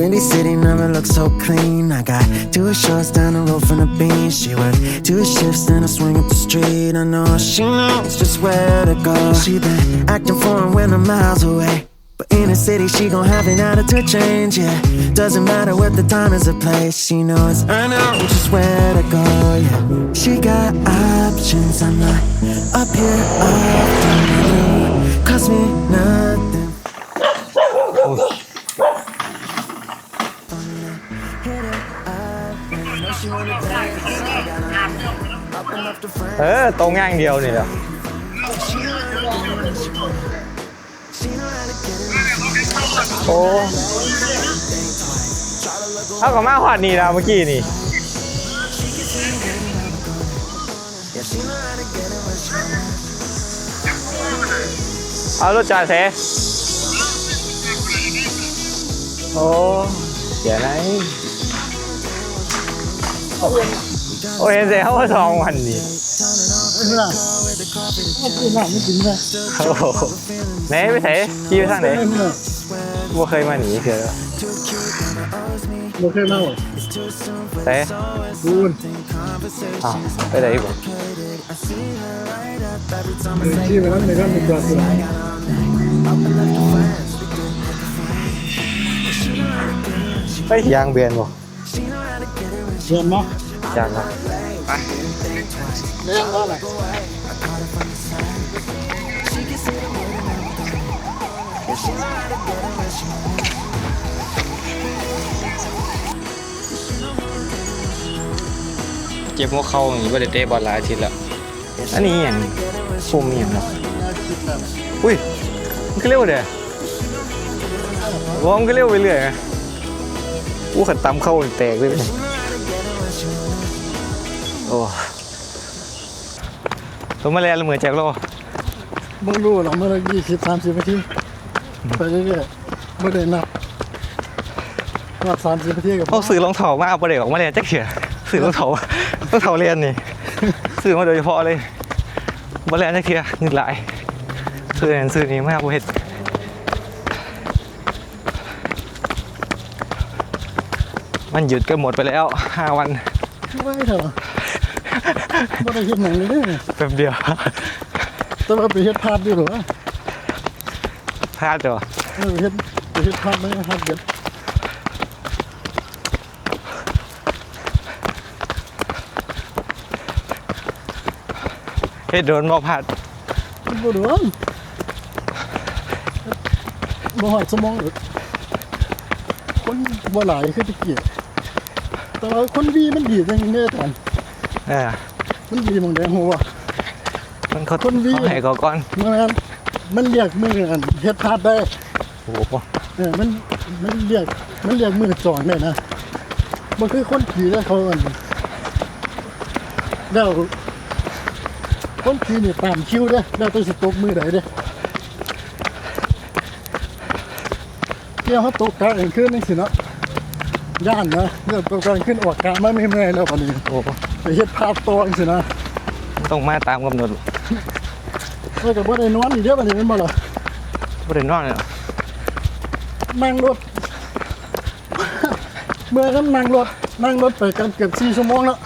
Windy City never looks so clean. I got two shorts down the road from the beach. She worked two shifts and I swing up the street. I know she knows just where to go. She been acting foreign when I'm miles away. But in the city, she gon' have an attitude change, yeah. Doesn't matter what the time is or place. She knows I know just where to go, yeah. She got options, I'm not up here often. Cost me เออตรงง่างเดียวนี่แหละโอ้เท่ากับมาหอดนี่นะเมื่อกี้นี่เอารถจ่าเสโอ้ เดี๋ยวนะโอ้เห็นเสียเขาว่าสองวันนี่นี่ล่ะเอากินน้ำไม่กินนะโอ้โหไหนไปไหนขี่ไปทางไหนเอ้ยนี่ล่ะว่าเคยมาหนีเสือบ่เคยมาหรอไหนคูณอ้าวไปไหนบ่เออที่ไปนั้นในก็มีตัว สิไปยางเบียนบ่เรียนเนาะยางครับเรียนแล้วล่ะเจ็บหัวเข่าอย่างนี้ว่าได้เตะบอลหลายอาทิตย์แล้วอันนี้อหย่างปุ่มอหย่างเนาะอุ้ยมันก็เร็วเด้อว่ามันก็เร็วไปเรื่อยนะ อู้ขันตำเข้านี่แตกเลยเนี่ยโอ้ตัวมาแล้วเหมือนแจ็คโลบ่รู้หรอกเมื่อยี่สิบสามสิบนาทีไปเรื่อยๆไม่ได้นับนับสามสิบนาทีกับเอาสื่อรองเท้ามาเอาประเด็กออกมาเรียนจักเขียสื่อรองเท้ารองเท้าเรียนนี่สื่อมาโดยเฉพาะเลยบอลเรียนจักเขียนึกหลายสื่อนั้นสื่อนี้มากประเภท มันหยุดกันหมดไปแล้วห้าวันไม่เถอะไม่ได้เฮ็ดหนังเลยเนี่ยแป๊บเดียวแต่ว่าไปเฮ็ดพลาดอยู่หรอพลาดจ้ะเออเฮ็ดไปเฮ็ดพลาดไม่พลาดเด็ดเฮ็ดโดนบ่พลาดบ่รู้บ่หอดสมองเลย คนบ่หลายคือตะกี้แต่ว่าคนวีมันดีจังแน่ตอนเออมันดีหมองแดงหัวมันเขาคนวิ่ง เขาให้เขาก่อนมันมันเรียกมืออันเฮ็ดพลาดได้ โอ้โหเออมันมันเรียกมันเรียกมือจองได้นะมันคือคนขี่แล้วเขาอันแล้วคนขี่นี่ตามคิวเด้อแล้วต้องสิตกมือใดเด้อ ที่ยวเขาตกกลางคืนนี่สิเนาะย่านนะเรื่องตกกลางคืนออกกลางมาไม่เมื่อยแล้วปานนี้โอ้โหไปเฮ็ดพลาดตัวจังซี่นะต้องมาตามกำหนดแล้วก็บ่ได้นอนอีกเด้อปานนี้แม่นบ่ล่ะบ่ได้นอนเลยเหรอนั่งรถเมื่อนั้นนั่งรถนั่งรถไปกันเกือบสี่ชั่วโมงแล้ว